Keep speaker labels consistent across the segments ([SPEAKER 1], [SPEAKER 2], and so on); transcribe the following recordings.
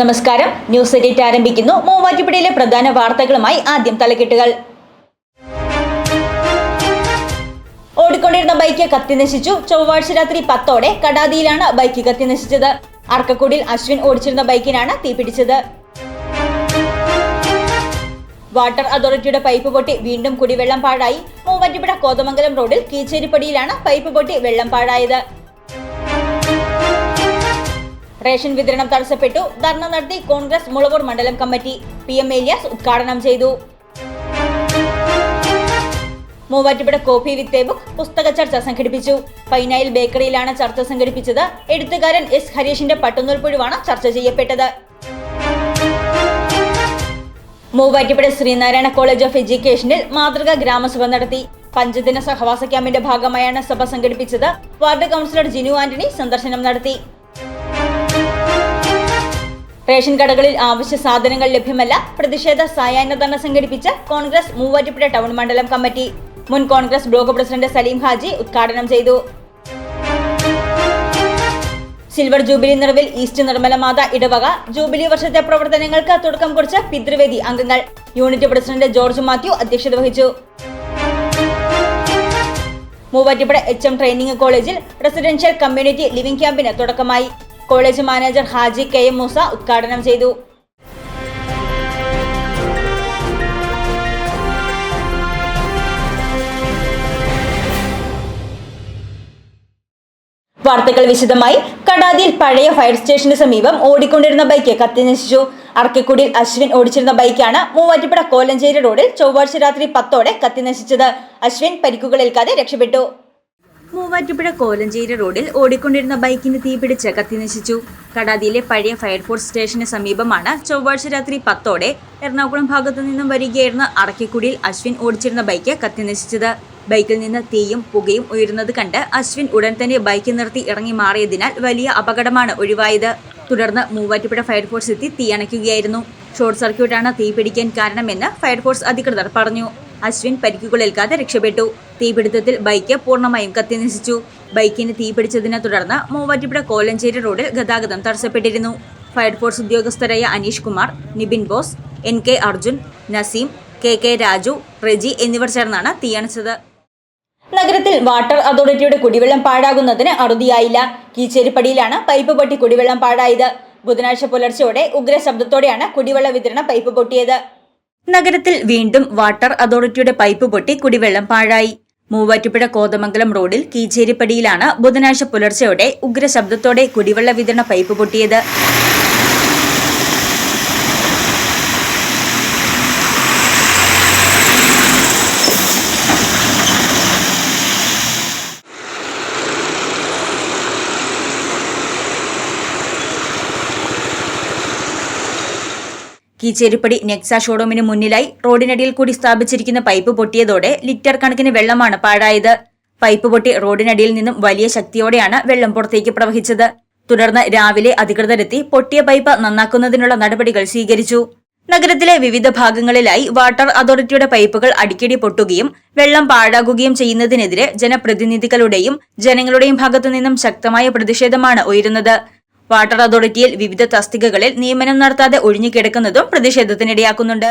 [SPEAKER 1] നമസ്കാരം. News edit ആരംഭിക്കുന്നു. മൂവാറ്റുപുഴയിലെ പ്രധാന വാർത്തകളുമായി ആദ്യം തലക്കെട്ടുകൾ. ഓടിക്കൊണ്ടിരുന്ന ബൈക്ക് കത്തി നശിച്ചു. ചൊവ്വാഴ്ച രാത്രി പത്തോടെ കടാതിയിലാണ് ബൈക്ക് കത്തി നശിച്ചത്. അർക്കക്കൂടിൽ അശ്വിൻ ഓടിച്ചിരുന്ന ബൈക്കിനാണ് തീപിടിച്ചത് വാട്ടർ അതോറിറ്റിയുടെ പൈപ്പ് പൊട്ടി വീണ്ടും കുടിവെള്ളം പാഴായി. മൂവാറ്റുപുഴ കോതമംഗലം റോഡിൽ കീച്ചേരിപ്പടിയിലാണ് പൈപ്പ് പൊട്ടി വെള്ളം പാഴായത്. റേഷൻ വിതരണം തടസ്സപ്പെട്ടു. ധർണ നടത്തി കോൺഗ്രസ് മുളവൂർ മണ്ഡലം കമ്മിറ്റി പി എം ഏലിയാസ് ഉദ്ഘാടനം ചെയ്തു. മൂവാറ്റുപുഴ കോഫി വിത്ത് ബുക്ക് പുസ്തക ചർച്ച സംഘടിപ്പിച്ചു. പൈനായിൽ ബേക്കറിയിലാണ് ചർച്ച സംഘടിപ്പിച്ചത്. എഴുത്തുകാരൻ എസ് ഹരീഷിന്റെ പട്ടുനൂൽ പുഴുവാണ് ചർച്ച ചെയ്യപ്പെട്ടത്. മൂവാറ്റുപുഴ ശ്രീനാരായണ കോളേജ് ഓഫ് എഡ്യൂക്കേഷനിൽ മാതൃകാ ഗ്രാമസഭ നടത്തി. പഞ്ചദിന സഹവാസ ക്യാമ്പിന്റെ ഭാഗമായാണ് സഭ സംഘടിപ്പിച്ചത്. വാർഡ് കൗൺസിലർ ജിനു ആന്റണി സന്ദർശനം നടത്തി. റേഷൻ കടകളിൽ ആവശ്യ സാധനങ്ങൾ ലഭ്യമല്ല. പ്രതിഷേധ സായാഹ്നധർണ സംഘടിപ്പിച്ച കോൺഗ്രസ് മൂവാറ്റുപുഴ ടൗൺ മണ്ഡലം കമ്മിറ്റി മുൻ കോൺഗ്രസ് ബ്ലോക്ക് പ്രസിഡന്റ് സലീം ഹാജി ഉദ്ഘാടനം ചെയ്തു. സിൽവർ ജൂബിലി നിറവിൽ ഈസ്റ്റ് നിർമ്മലമാത ഇടവക. ജൂബിലി വർഷത്തെ പ്രവർത്തനങ്ങൾക്ക് തുടക്കം കുറിച്ച പിതൃവേദി അംഗങ്ങൾ. യൂണിറ്റ് പ്രസിഡന്റ് ജോർജ് മാത്യു അധ്യക്ഷത വഹിച്ചു. മൂവാറ്റുപുഴ എച്ച് എം ട്രെയിനിംഗ് കോളേജിൽ റെസിഡൻഷ്യൽ കമ്മ്യൂണിറ്റി ലിവിംഗ് ക്യാമ്പിന് തുടക്കമായി. College manager Haji K M Moosa ഉദ്ഘാടനം ചെയ്തു. വാർത്തകൾ വിശദമായി. കടാതിയിൽ പഴയ ഫയർ സ്റ്റേഷന് സമീപം ഓടിക്കൊണ്ടിരുന്ന ബൈക്ക് കത്തി നശിച്ചു. അർക്കക്കുടിയിൽ അശ്വിൻ ഓടിച്ചിരുന്ന ബൈക്കാണ് മൂവാറ്റുപുഴ കോലഞ്ചേരി റോഡിൽ ചൊവ്വാഴ്ച രാത്രി പത്തോടെ കത്തി നശിച്ചത്. അശ്വിൻ പരിക്കുകളേൽക്കാതെ രക്ഷപ്പെട്ടു. മൂവാറ്റുപുഴ കോലഞ്ചേരി റോഡിൽ ഓടിക്കൊണ്ടിരുന്ന ബൈക്കിന് തീപിടിച്ച് കത്തി നശിച്ചു. കടാതിയിലെ പഴയ ഫയർഫോഴ്സ് സ്റ്റേഷന് സമീപമാണ് ചൊവ്വാഴ്ച രാത്രി പത്തോടെ എറണാകുളം ഭാഗത്തു നിന്നും വരികയായിരുന്ന അറക്കിക്കുടിയിൽ അശ്വിൻ ഓടിച്ചിരുന്ന ബൈക്ക് കത്തി നശിച്ചത്. ബൈക്കിൽ നിന്ന് തീയും പുകയും ഉയരുന്നത് കണ്ട് അശ്വിൻ ഉടൻ തന്നെ ബൈക്ക് നിർത്തി ഇറങ്ങി മാറിയതിനാൽ വലിയ അപകടമാണ് ഒഴിവായത്. തുടർന്ന് മൂവാറ്റുപുഴ ഫയർഫോഴ്സ് എത്തി തീ അണയ്ക്കുകയായിരുന്നു. ഷോർട്ട് സർക്യൂട്ടാണ് തീ പിടിക്കാൻ കാരണമെന്ന് ഫയർഫോഴ്സ് അധികൃതർ പറഞ്ഞു. അശ്വിൻ പരിക്കുകളേൽക്കാതെ രക്ഷപ്പെട്ടു. തീപിടുത്തത്തിൽ ബൈക്ക് പൂർണമായും കത്തിനശിച്ചു. ബൈക്കിന് തീപിടിച്ചതിനെ തുടർന്ന് മൂവാറ്റുപുഴ കോലഞ്ചേരി റോഡിൽ ഗതാഗതം തടസ്സപ്പെട്ടിരുന്നു. Fire force ഉദ്യോഗസ്ഥരായ Aneesh Kumar Nibin Bose N K Arjun Naseem K K Raju Reji എന്നിവർ ചേർന്നാണ് തീയണച്ചത്. നഗരത്തിൽ വാട്ടർ അതോറിറ്റിയുടെ കുടിവെള്ളം പാഴാകുന്നതിന് അറുതിയായില്ല. കീച്ചേരിപ്പടിയിലാണ് പൈപ്പ് പൊട്ടി കുടിവെള്ളം പാഴായത്. ബുധനാഴ്ച പുലർച്ചെയോടെ ഉഗ്രശബ്ദത്തോടെയാണ് കുടിവെള്ള വിതരണം പൈപ്പ് പൊട്ടിയത്. നഗരത്തിൽ വീണ്ടും വാട്ടർ അതോറിറ്റിയുടെ പൈപ്പ് പൊട്ടി കുടിവെള്ളം പാഴായി. മൂവാറ്റുപുഴ കോതമംഗലം റോഡിൽ കീച്ചേരിപ്പടിയിലാണ് ബുധനാഴ്ച പുലർച്ചെയോടെ ഉഗ്രശബ്ദത്തോടെ കുടിവെള്ള വിതരണ പൈപ്പ് പൊട്ടിയത്. കീച്ചേരിപ്പടി നെക്സ ഷോറൂമിന് മുന്നിലായി റോഡിനടിയിൽ കൂടി സ്ഥാപിച്ചിരിക്കുന്ന പൈപ്പ് പൊട്ടിയതോടെ ലിറ്റർ കണക്കിന് വെള്ളമാണ് പാഴായത്. പൈപ്പ് പൊട്ടി റോഡിനടിയിൽ നിന്നും വലിയ ശക്തിയോടെയാണ് വെള്ളം പുറത്തേക്ക് പ്രവഹിച്ചത്. തുടർന്ന് രാവിലെ അധികൃതരെത്തി പൊട്ടിയ പൈപ്പ് നന്നാക്കുന്നതിനുള്ള നടപടികൾ സ്വീകരിച്ചു. നഗരത്തിലെ വിവിധ ഭാഗങ്ങളിലായി വാട്ടർ അതോറിറ്റിയുടെ പൈപ്പുകൾ അടിക്കടി പൊട്ടുകയും വെള്ളം പാഴാകുകയും ചെയ്യുന്നതിനെതിരെ ജനപ്രതിനിധികളുടെയും ജനങ്ങളുടെയും ഭാഗത്തുനിന്നും ശക്തമായ പ്രതിഷേധമാണ് ഉയരുന്നത്. വാട്ടർ അതോറിറ്റിയിൽ വിവിധ തസ്തികകളിൽ നിയമനം നടത്താതെ ഒഴിഞ്ഞുകിടക്കുന്നതും പ്രതിഷേധത്തിനിടയാക്കുന്നുണ്ട്.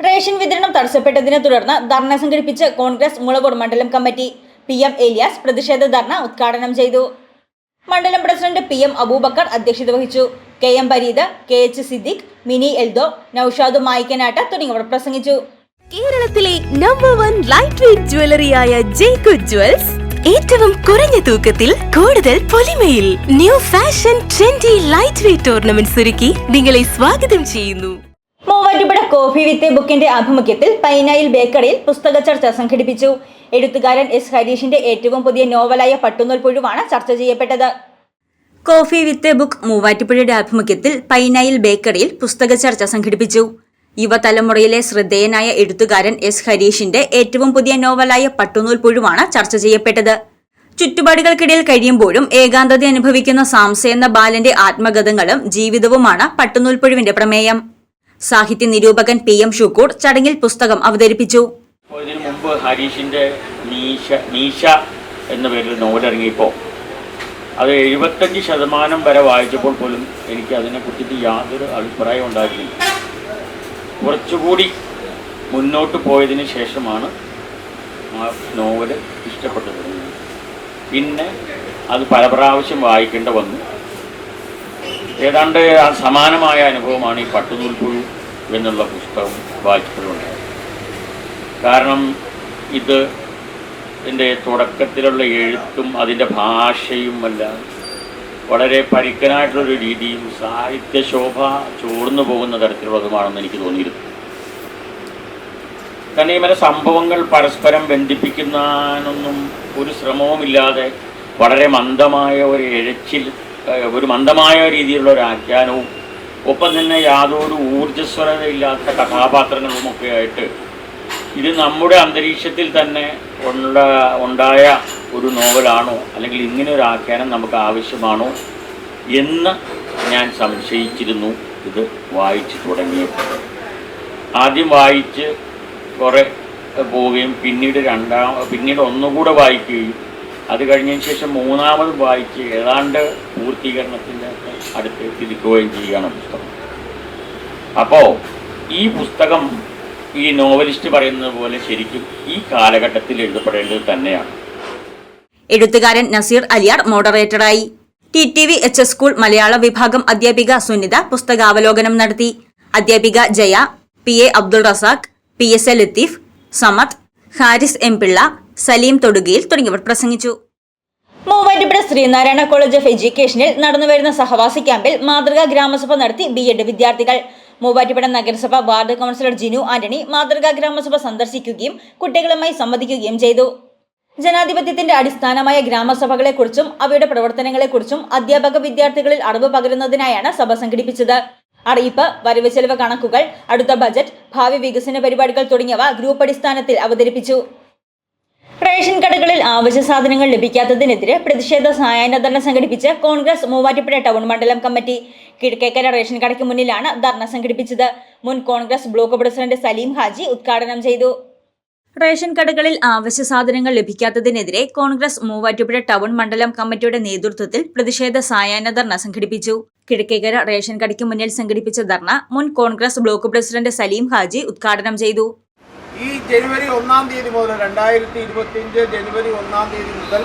[SPEAKER 1] റേഷൻ വിതരണം തടസ്സപ്പെട്ടതിനെ തുടർന്ന് ധർണ സംഘടിപ്പിച്ച് കോൺഗ്രസ് മുളവൂർ മണ്ഡലം കമ്മിറ്റി പി എം ഏലിയാസ് പ്രതിഷേധ ധർണ ഉദ്ഘാടനം ചെയ്തു. മണ്ഡലം പ്രസിഡന്റ് പി എം അബൂബക്കർ അധ്യക്ഷത വഹിച്ചു. K M Pareed K H Siddique Mini Eldho Noushad Mayikkanattu തുടങ്ങിയവർ പ്രസംഗിച്ചു.
[SPEAKER 2] കേരളത്തിലെ നമ്പർ വൺ ലൈറ്റ് വെയിറ്റ് ജ്വല്ലറിയായ ജേക്കു ജ്വൽസ് ഏറ്റവും കുറഞ്ഞ തൂക്കത്തിൽ കൂടുതൽ പൊലിമയിൽ. New fashion trendy light weight tournament ഒരുക്കി നിങ്ങളെ സ്വാഗതം ചെയ്യുന്നു.
[SPEAKER 1] മൂവാറ്റുപുഴ കോഫി വിത്ത് ബുക്കിന്റെ ആഭിമുഖ്യത്തിൽ പൈനായിൽ ബേക്കറിയിൽ പുസ്തക ചർച്ച സംഘടിപ്പിച്ചു. എഴുത്തുകാരൻ എസ് ഹരീഷിന്റെ ഏറ്റവും പുതിയ നോവലായ പട്ടുന്നൂൽ പുഴുവാണ് ചർച്ച ചെയ്യപ്പെട്ടത്. കോഫി വിത്ത് ബുക്ക് മൂവാറ്റുപുഴയുടെ ആഭിമുഖ്യത്തിൽ പൈനായിൽ ബേക്കറിയിൽ പുസ്തക ചർച്ച സംഘടിപ്പിച്ചു. യുവതലമുറയിലെ ശ്രദ്ധേയനായ എഴുത്തുകാരൻ എസ് ഹരീഷിന്റെ ഏറ്റവും പുതിയ നോവലായ പട്ടുനൂൽ പുഴുവാണ് ചർച്ച ചെയ്യപ്പെട്ടത്. ചുറ്റുപാടുകൾക്കിടയിൽ കഴിയുമ്പോഴും ഏകാന്തത അനുഭവിക്കുന്ന സാംസ എന്ന ബാലന്റെ ആത്മഗതങ്ങളും ജീവിതവുമാണ് പട്ടുനൂൽ പുഴുവിന്റെ പ്രമേയം. സാഹിത്യ നിരൂപകൻ പി എം ഷുക്കൂർ ചടങ്ങിൽ പുസ്തകം അവതരിപ്പിച്ചു.
[SPEAKER 3] ഇതിനു മുമ്പ് ഹരീഷിന്റെ നീശ നീശ എന്ന പേരിൽ നോവൽ ഇറങ്ങിയപ്പോൾ അത് എഴുപത്തഞ്ച് ശതമാനം വരെ വായിച്ചപ്പോൾ പോലും എനിക്ക് അതിനെക്കുറിച്ചിട്ട് യാതൊരു അഭിപ്രായം ഉണ്ടായിരുന്നില്ല. കുറച്ചുകൂടി മുന്നോട്ട് പോയതിന് ശേഷമാണ് ആ നോവൽ ഇഷ്ടപ്പെട്ടു തുടങ്ങിയത് പിന്നെ അത് പല പ്രാവശ്യം വായിക്കേണ്ട വന്നു. ഏതാണ്ട് സമാനമായ അനുഭവമാണ് ഈ പട്ടുനൂൽപ്പുഴു എന്നുള്ള പുസ്തകം വായിച്ചപ്പോഴുണ്ടായത് കാരണം ഇത് എന്റെ തുടക്കത്തിലുള്ള എഴുത്തും അതിന്റെ ഭാഷയും എല്ലാം വളരെ പരിക്കനായിട്ടുള്ളൊരു രീതിയും സാഹിത്യശോഭ ചോർന്നു പോകുന്ന തരത്തിലുള്ളതുമാണെന്ന് എനിക്ക് തോന്നിയിരുന്നു കാരണം ഈ വരെ സംഭവങ്ങൾ പരസ്പരം ബന്ധിപ്പിക്കുന്നതിനൊന്നും ഒരു ശ്രമവുമില്ലാതെ വളരെ മന്ദമായ ഒരു എഴച്ചിൽ ഒരു മന്ദമായ രീതിയിലുള്ള ഒരു ആഖ്യാനവും ഒപ്പം തന്നെ യാതൊരു ഊർജസ്വരതയില്ലാത്ത കഥാപാത്രങ്ങളുമൊക്കെ ആയിട്ട് ഇത് നമ്മുടെ അന്തരീക്ഷത്തിൽ തന്നെ ഉണ്ട ഉണ്ടായ ഒരു നോവലാണോ? അല്ലെങ്കിൽ ഇങ്ങനെ ഒരു ആഖ്യാനം നമുക്ക് ആവശ്യമാണോ? എന്ന് ഞാൻ സംശയിച്ചിരുന്നു. ഇത് വായിച്ചു തുടങ്ങിയപ്പോൾ. ആദ്യം വായിച്ച് കുറേ പോവുകയും പിന്നീട് രണ്ടാം പിന്നീട് ഒന്നുകൂടെ വായിക്കുകയും. അത് കഴിഞ്ഞതിന് ശേഷം മൂന്നാമത് വായിച്ച് ഏതാണ്ട് പൂർത്തീകരണത്തിന്റെ അടുത്ത് തിരിക്കുകയും ചെയ്യുകയാണ് പുസ്തകം. അപ്പോൾ ഈ പുസ്തകം ഈ നോവലിസ്റ്റ് പറയുന്നത് പോലെ ശരിക്കും ഈ കാലഘട്ടത്തിൽ എഴുതപ്പെടേണ്ടത് തന്നെയാണ്.
[SPEAKER 1] എഴുത്തുകാരൻ Naseer Aliyar മോഡറേറ്ററായി T T V H S school Malayalam വിഭാഗം അധ്യാപിക സുനിത പുസ്തകാവലോകനം നടത്തി. അധ്യാപിക Jaya P A Abdul Razak P S A Latheef Samad Haris M Pillai Saleem Thodukayil തുടങ്ങിയവർ പ്രസംഗിച്ചു. മൂവാറ്റുപുഴ ശ്രീനാരായണ കോളേജ് ഓഫ് എഡ്യൂക്കേഷനിൽ നടന്നുവരുന്ന സഹവാസി ക്യാമ്പിൽ മാതൃകാ ഗ്രാമസഭ നടത്തി ബി എഡ് വിദ്യാർത്ഥികൾ. മൂവാറ്റുപുഴ നഗരസഭ വാർഡ് കൗൺസിലർ ജിനു ആന്റണി മാതൃകാ ഗ്രാമസഭ സന്ദർശിക്കുകയും കുട്ടികളുമായി സംവദിക്കുകയും ചെയ്തു. ജനാധിപത്യത്തിന്റെ അടിസ്ഥാനമായ ഗ്രാമസഭകളെക്കുറിച്ചും അവയുടെ പ്രവർത്തനങ്ങളെക്കുറിച്ചും അധ്യാപക വിദ്യാർത്ഥികളിൽ അറിവ് പകരുന്നതിനായാണ് സഭ സംഘടിപ്പിച്ചത്. അറിയിപ്പ് വരവ് ചെലവ് കണക്കുകൾ അടുത്ത ബജറ്റ് ഭാവി വികസന പരിപാടികൾ തുടങ്ങിയവ ഗ്രൂപ്പ് അടിസ്ഥാനത്തിൽ അവതരിപ്പിച്ചു. റേഷൻ കടകളിൽ ആവശ്യ സാധനങ്ങൾ ലഭിക്കാത്തതിനെതിരെ പ്രതിഷേധ സായാഹ്ന ധർണ സംഘടിപ്പിച്ച് കോൺഗ്രസ് മൂവാറ്റുപുഴ ടൗൺ മണ്ഡലം കമ്മിറ്റി കിഴക്കേക്കര റേഷൻ കടയ്ക്ക് മുന്നിലാണ് ധർണ സംഘടിപ്പിച്ചത്. മുൻ കോൺഗ്രസ് ബ്ലോക്ക് പ്രസിഡന്റ് സലീം ഹാജി ഉദ്ഘാടനം ചെയ്തു. റേഷൻ കടകളിൽ ആവശ്യ സാധനങ്ങൾ ലഭിക്കാത്തതിനെതിരെ കോൺഗ്രസ് മൂവാറ്റുപുഴ ടൗൺ മണ്ഡലം കമ്മിറ്റിയുടെ നേതൃത്വത്തിൽ പ്രതിഷേധ സായാഹ്ന ധർണ സംഘടിപ്പിച്ചു. കിഴക്കേക്കര റേഷൻ കടയ്ക്ക് മുന്നിൽ സംഘടിപ്പിച്ച ധർണ മുൻ കോൺഗ്രസ് ബ്ലോക്ക് പ്രസിഡന്റ് സലീം ഹാജി ഉദ്ഘാടനം ചെയ്തു.
[SPEAKER 4] ജനുവരി ഒന്നാം തീയതി മുതൽ രണ്ടായിരത്തി ഇരുപത്തിയഞ്ച് ജനുവരി ഒന്നാം തീയതി മുതൽ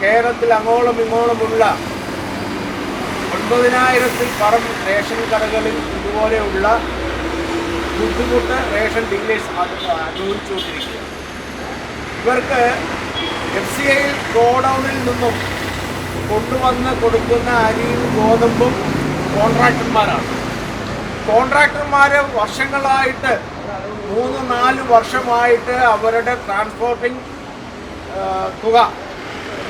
[SPEAKER 4] കേരളത്തിൽ അങ്ങോളം ഇങ്ങോളമുള്ള ഒൻപതിനായിരത്തിൽ പരം റേഷൻ കടകളിൽ ഇതുപോലെയുള്ള ബുദ്ധിമുട്ട് റേഷൻ ഡീലേഴ്സ് അനുഭവിച്ചുകൊണ്ടിരിക്കുക ഇവർക്ക് എഫ് സി ഐയിൽ ഗോഡൗണിൽ നിന്നും കൊണ്ടുവന്ന് കൊടുക്കുന്ന അരിയും ഗോതമ്പും കോൺട്രാക്ടർമാരാണ്. കോൺട്രാക്ടർമാർ വർഷങ്ങളായിട്ട് മൂന്ന് നാല് വർഷമായിട്ട് അവരുടെ ട്രാൻസ്പോർട്ടിങ് തുക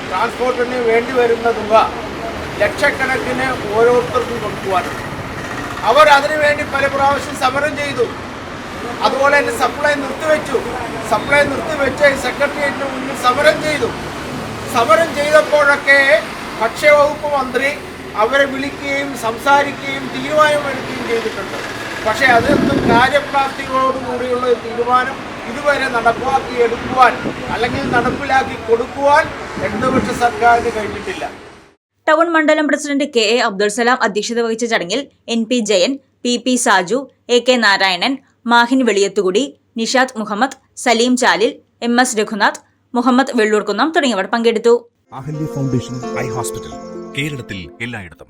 [SPEAKER 4] ട്രാൻസ്പോർട്ടിന് വേണ്ടി വരുന്ന തുക ലക്ഷക്കണക്കിന് ഓരോരുത്തർക്കും കൊടുക്കുവാനുണ്ട്. അവർ അതിനുവേണ്ടി പല പ്രാവശ്യം സമരം ചെയ്തു. അതുപോലെ തന്നെ സപ്ലൈ നിർത്തിവെച്ചു. സപ്ലൈ നിർത്തിവെച്ച് സെക്രട്ടേറിയറ്റിന് മുന്നിൽ സമരം ചെയ്തു. സമരം ചെയ്തപ്പോഴൊക്കെ ഭക്ഷ്യവകുപ്പ് മന്ത്രി അവരെ വിളിക്കുകയും സംസാരിക്കുകയും തീരുമാനമെടുക്കുകയും ചെയ്തിട്ടുണ്ട്. പക്ഷേ അതൊന്നും കാര്യപ്രാപ്തിയോടുകൂടിയുള്ള ഒരു തീരുമാനം ഇതുവരെ നടപ്പാക്കി എടുക്കുവാൻ അല്ലെങ്കിൽ നടപ്പിലാക്കി കൊടുക്കുവാൻ ഇടതുപക്ഷ സർക്കാരിന് കഴിഞ്ഞിട്ടില്ല.
[SPEAKER 1] ടൗൺ മണ്ഡലം president K A Abdul Salam അധ്യക്ഷത വഹിച്ച ചടങ്ങിൽ N P Jayan P P Saju A K Narayanan Mahin Veliyathukudi Nishad Muhammad Saleem Chalil M S Raghunath Muhammad Vellurkunnam തുടങ്ങിയവർ പങ്കെടുത്തു.
[SPEAKER 5] അഹല്യ ഫൗണ്ടേഷൻ ഐ ഹോസ്പിറ്റൽ കേരളത്തിൽ എല്ലായിടത്തും.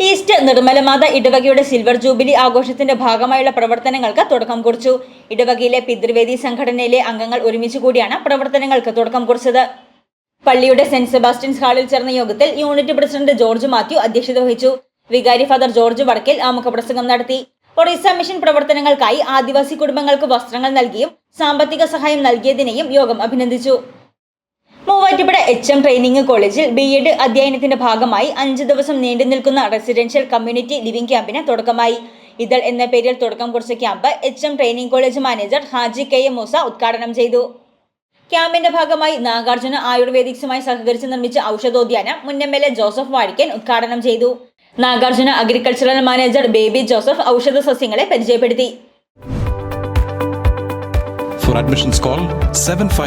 [SPEAKER 1] ഈസ്റ്റ് നിർമ്മലമാത ഇടവകയുടെ സിൽവർ ജൂബിലി ആഘോഷത്തിന്റെ ഭാഗമായുള്ള പ്രവർത്തനങ്ങൾക്ക് തുടക്കം കുറിച്ചു. ഇടവകയിലെ പിതൃവേദി സംഘടനയിലെ അംഗങ്ങൾ ഒരുമിച്ച് കൂടിയാണ് പ്രവർത്തനങ്ങൾക്ക് തുടക്കം കുറിച്ചത്. പള്ളിയുടെ സെന്റ് സെബാസ്റ്റ്യൻസ് ഹാളിൽ ചേർന്ന യോഗത്തിൽ യൂണിറ്റ് പ്രസിഡന്റ് ജോർജ് മാത്യു അധ്യക്ഷത വഹിച്ചു. വികാരി ഫാദർ ജോർജ് വടക്കിൽ ആമുഖ പ്രസംഗം നടത്തി. ഒറീസ മിഷൻ പ്രവർത്തനങ്ങൾക്കായി ആദിവാസി കുടുംബങ്ങൾക്ക് വസ്ത്രങ്ങൾ നൽകിയും സാമ്പത്തിക സഹായം നൽകിയതിനെയും യോഗം അഭിനന്ദിച്ചു. മൂവാറ്റുപുഴ എച്ച് എം ട്രെയിനിങ് കോളേജിൽ ബി എഡ് അധ്യയനത്തിന്റെ ഭാഗമായി അഞ്ച് ദിവസം നീണ്ടു നിൽക്കുന്ന റെസിഡൻഷ്യൽ കമ്മ്യൂണിറ്റി ലിവിംഗ് ക്യാമ്പിന് തുടക്കമായി. ഇതൾ എന്ന പേരിൽ തുടക്കം കുറിച്ച camp H M training college manager Haji K M Moosa ഉദ്ഘാടനം ചെയ്തു. ക്യാമ്പിന്റെ ഭാഗമായി നാഗാർജുന ആയുർവേദിക്സുമായി സഹകരിച്ച് നിർമ്മിച്ച ഔഷധോദ്യാനം മുൻ M L A Joseph Vazhakkan ഉദ്ഘാടനം ചെയ്തു. Nagarjuna agricultural manager Baby Joseph ഔഷധ സസ്യങ്ങളെ പരിചയപ്പെടുത്തി.
[SPEAKER 5] For admissions, call 7594054282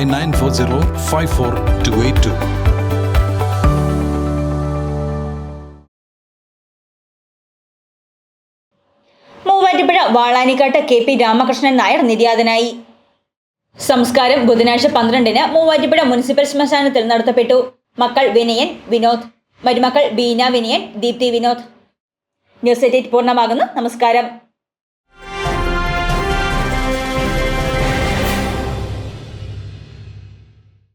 [SPEAKER 5] Muvattupuzha
[SPEAKER 1] Valanikkattu K P Ramakrishnan Nair നിര്യാതനായി. സംസ്കാരം ബുധനാഴ്ച പന്ത്രണ്ടിന് മൂവാറ്റുപുഴ മുനിസിപ്പൽ ശ്മശാനത്തിൽ നടത്തപ്പെട്ടു. മക്കൾ വിനയൻ വിനോദ്. മരുമക്കൾ ബീന വിനയൻ ദീപ്തി വിനോദ്. ന്യൂസ് എഡിറ്റ് പൂർണമാകുന്നു. നമസ്കാരം.